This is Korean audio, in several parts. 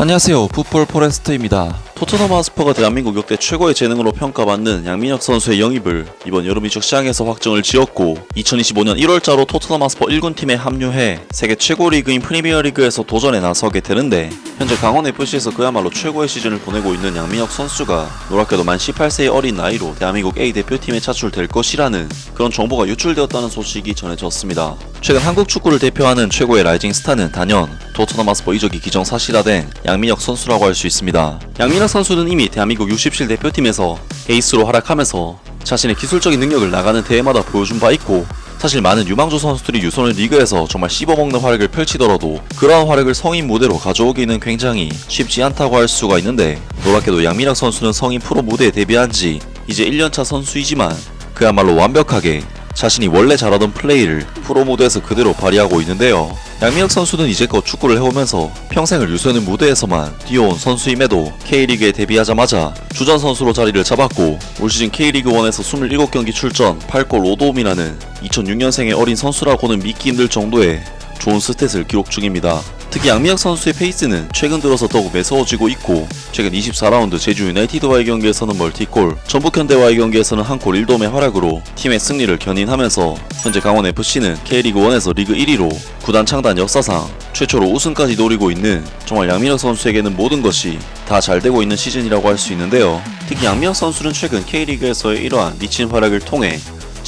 안녕하세요. 풋볼 포레스트입니다. 토트넘 하스퍼가 대한민국 역대 최고의 재능으로 평가받는 양민혁 선수의 영입을 이번 여름 이적 시장에서 확정을 지었고 2025년 1월자로 토트넘 하스퍼 1군 팀에 합류해 세계 최고 리그인 프리미어리그에서 도전에 나서게 되는데 현재 강원 FC에서 그야말로 최고의 시즌을 보내고 있는 양민혁 선수가 놀랍게도 만 18세의 어린 나이로 대한민국 A 대표팀에 차출될 것이라는 그런 정보가 유출되었다는 소식이 전해졌습니다. 최근 한국 축구를 대표하는 최고의 라이징 스타는 단연 토트넘 하스퍼 이적이 기정사실화된 양민혁 선수라고 할 수 있습니다. 양민혁 선수는 이미 대한민국 U17 대표팀에서 에이스로 활약하면서 자신의 기술적인 능력을 나가는 대회마다 보여준 바 있고 사실 많은 유망주 선수들이 유소년 리그에서 정말 씹어먹는 활약을 펼치더라도 그러한 활약을 성인 무대로 가져오기는 굉장히 쉽지 않다고 할 수가 있는데 놀랍게도 양민혁 선수는 성인 프로 무대에 데뷔한 지 이제 1년차 선수이지만 그야말로 완벽하게 자신이 원래 잘하던 플레이를 프로 무대에서 그대로 발휘하고 있는데요. 양민혁 선수는 이제껏 축구를 해오면서 평생을 유소년 무대에서만 뛰어온 선수임에도 K리그에 데뷔하자마자 주전 선수로 자리를 잡았고 올 시즌 K리그1에서 27경기 출전 8골 5도움이라는 2006년생의 어린 선수라고는 믿기 힘들 정도의 좋은 스탯을 기록 중입니다. 특히 양민혁 선수의 페이스는 최근 들어서 더욱 매서워지고 있고 최근 24라운드 제주 유나이티드와의 경기에서는 멀티골, 전북현대와의 경기에서는 한 골 1도움의 활약으로 팀의 승리를 견인하면서 현재 강원FC는 K리그1에서 리그 1위로 구단 창단 역사상 최초로 우승까지 노리고 있는 정말 양민혁 선수에게는 모든 것이 다 잘 되고 있는 시즌이라고 할 수 있는데요. 특히 양민혁 선수는 최근 K리그에서의 이러한 미친 활약을 통해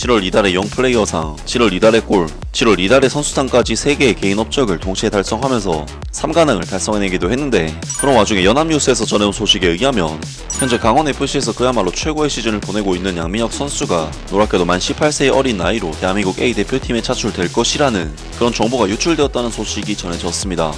7월 이달의 영 플레이어상, 7월 이달의 골, 7월 이달의 선수상까지 3개의 개인 업적을 동시에 달성하면서 3관왕을 달성해내기도 했는데 그런 와중에 연합뉴스에서 전해온 소식에 의하면 현재 강원FC에서 그야말로 최고의 시즌을 보내고 있는 양민혁 선수가 놀랍게도 만 18세의 어린 나이로 대한민국 A 대표팀에 차출될 것이라는 그런 정보가 유출되었다는 소식이 전해졌습니다.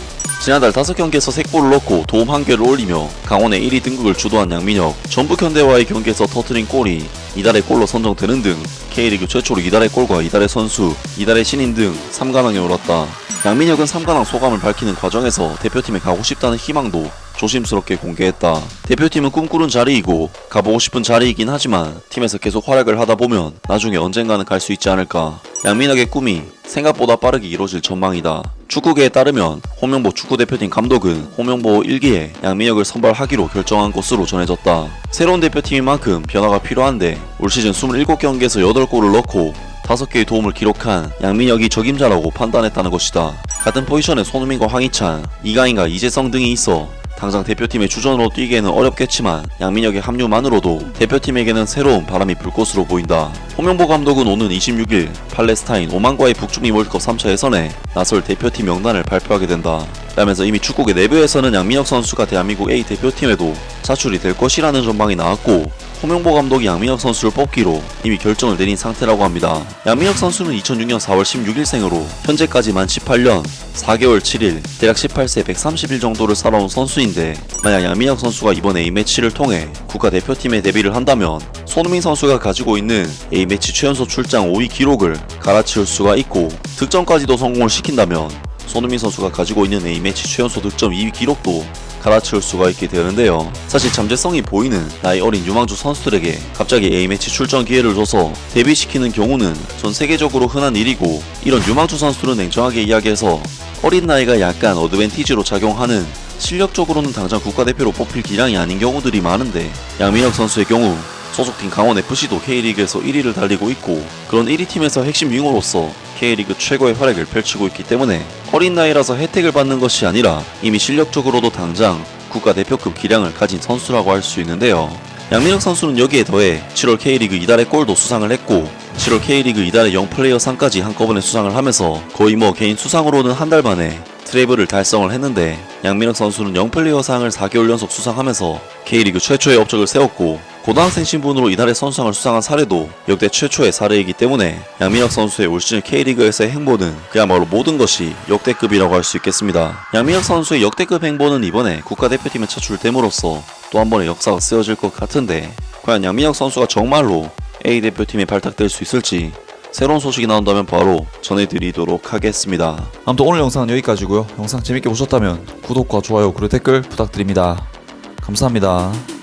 지난달 5경기에서 3골을 넣고 도움 1개를 올리며 강원의 1위 등극을 주도한 양민혁 전북현대와의 경기에서 터트린 골이 이달의 골로 선정되는 등 K리그 최초로 이달의 골과 이달의 선수, 이달의 신인 등 3관왕에 올랐다. 양민혁은 3관왕 소감을 밝히는 과정에서 대표팀에 가고 싶다는 희망도 조심스럽게 공개했다. 대표팀은 꿈꾸는 자리이고 가보고 싶은 자리이긴 하지만 팀에서 계속 활약을 하다 보면 나중에 언젠가는 갈 수 있지 않을까. 양민혁의 꿈이 생각보다 빠르게 이루어질 전망이다. 축구계에 따르면 홍명보 축구대표팀 감독은 홍명보 1기에 양민혁을 선발하기로 결정한 것으로 전해졌다. 새로운 대표팀인 만큼 변화가 필요한데 올 시즌 27경기에서 8골을 넣고 5개의 도움을 기록한 양민혁이 적임자라고 판단했다는 것이다. 같은 포지션에 손흥민과 황희찬, 이강인과 이재성 등이 있어 당장 대표팀의 주전으로 뛰기에는 어렵겠지만 양민혁의 합류만으로도 대표팀에게는 새로운 바람이 불 것으로 보인다. 홍명보 감독은 오는 26일 팔레스타인 오만과의 북중미 월드컵 3차 예선에 나설 대표팀 명단을 발표하게 된다. 라면서 이미 축구계 내부에서는 양민혁 선수가 대한민국 A 대표팀에도 차출이 될 것이라는 전망이 나왔고 홍명보 감독이 양민혁 선수를 뽑기로 이미 결정을 내린 상태라고 합니다. 양민혁 선수는 2006년 4월 16일생으로 현재까지 만 18년 4개월 7일 대략 18세 130일 정도를 살아온 선수인데 만약 양민혁 선수가 이번 A매치를 통해 국가대표팀에 데뷔를 한다면 손흥민 선수가 가지고 있는 A매치 최연소 출장 5위 기록을 갈아치울 수가 있고 득점까지도 성공을 시킨다면 손흥민 선수가 가지고 있는 A매치 최연소 득점 2위 기록도 갈아치울 수가 있게 되는데요. 사실 잠재성이 보이는 나이 어린 유망주 선수들에게 갑자기 A매치 출전 기회를 줘서 데뷔시키는 경우는 전 세계적으로 흔한 일이고 이런 유망주 선수들은 냉정하게 이야기해서 어린 나이가 약간 어드밴티지로 작용하는 실력적으로는 당장 국가대표로 뽑힐 기량이 아닌 경우들이 많은데 양민혁 선수의 경우 소속팀 강원FC도 K리그에서 1위를 달리고 있고 그런 1위 팀에서 핵심 윙어로서 K리그 최고의 활약을 펼치고 있기 때문에 어린 나이라서 혜택을 받는 것이 아니라 이미 실력적으로도 당장 국가대표급 기량을 가진 선수라고 할 수 있는데요. 양민혁 선수는 여기에 더해 7월 K리그 이달의 골도 수상을 했고 7월 K리그 이달의 영플레이어 상까지 한꺼번에 수상을 하면서 거의 뭐 개인 수상으로는 한 달 만에 트래블을 달성을 했는데 양민혁 선수는 영플레이어 상을 4개월 연속 수상하면서 K리그 최초의 업적을 세웠고 고등학생 신분으로 이달의 선수상을 수상한 사례도 역대 최초의 사례이기 때문에 양민혁 선수의 올 시즌 K리그에서의 행보는 그야말로 모든 것이 역대급이라고 할 수 있겠습니다. 양민혁 선수의 역대급 행보는 이번에 국가대표팀에 차출됨으로써 또 한 번의 역사가 쓰여질 것 같은데 과연 양민혁 선수가 정말로 A 대표팀에 발탁될 수 있을지 새로운 소식이 나온다면 바로 전해드리도록 하겠습니다. 아무튼 오늘 영상은 여기까지고요. 영상 재밌게 보셨다면 구독과 좋아요 그리고 댓글 부탁드립니다. 감사합니다.